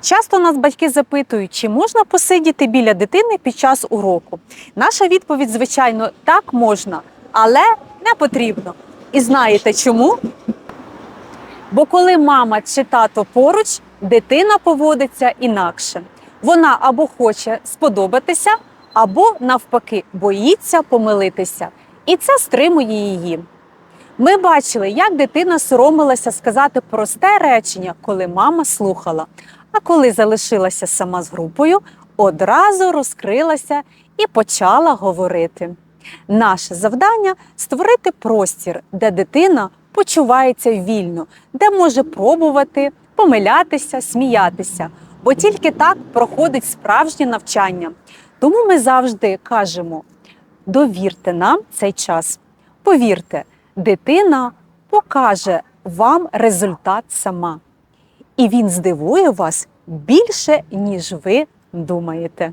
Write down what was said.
Часто нас батьки запитують, чи можна посидіти біля дитини під час уроку. Наша відповідь, звичайно, так можна, але не потрібно. І знаєте чому? Бо коли мама чи тато поруч, дитина поводиться інакше. Вона або хоче сподобатися, або навпаки боїться помилитися. І це стримує її. Ми бачили, як дитина соромилася сказати просте речення, коли мама слухала. А коли залишилася сама з групою, одразу розкрилася і почала говорити. Наше завдання створити простір, де дитина почувається вільно, де може пробувати, помилятися, сміятися, бо тільки так проходить справжнє навчання. Тому ми завжди кажемо: довірте нам цей час. Повірте, дитина покаже вам результат сама, і він здивує вас більше, ніж ви думаєте.